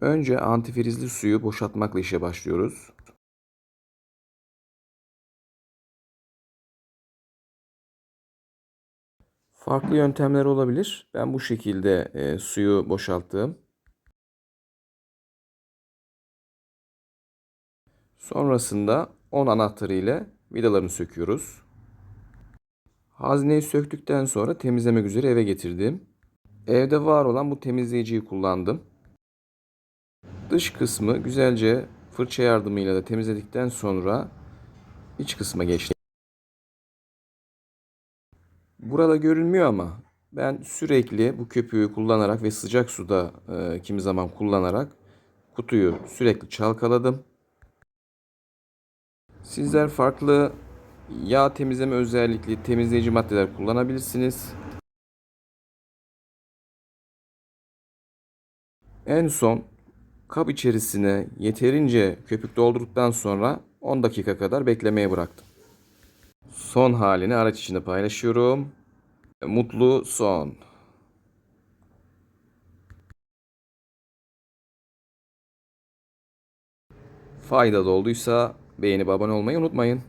Önce antifrizli suyu boşaltmakla işe başlıyoruz. Farklı yöntemler olabilir. Ben bu şekilde e, suyu boşalttım. Sonrasında 10 anahtarı ile vidalarını söküyoruz. Hazneyi söktükten sonra temizlemek üzere eve getirdim. Evde var olan bu temizleyiciyi kullandım. Dış kısmı güzelce fırça yardımıyla da temizledikten sonra iç kısma geçtim. Burada görünmüyor ama ben sürekli bu köpüğü kullanarak ve sıcak suda e, kimi zaman kullanarak kutuyu sürekli çalkaladım. Sizler farklı yağ temizleme özellikli temizleyici maddeler kullanabilirsiniz. En son kap içerisine yeterince köpük doldurduktan sonra 10 dakika kadar beklemeye bıraktım. Son halini araç içinde paylaşıyorum. Mutlu son. Faydalı olduysa beğenip abone olmayı unutmayın.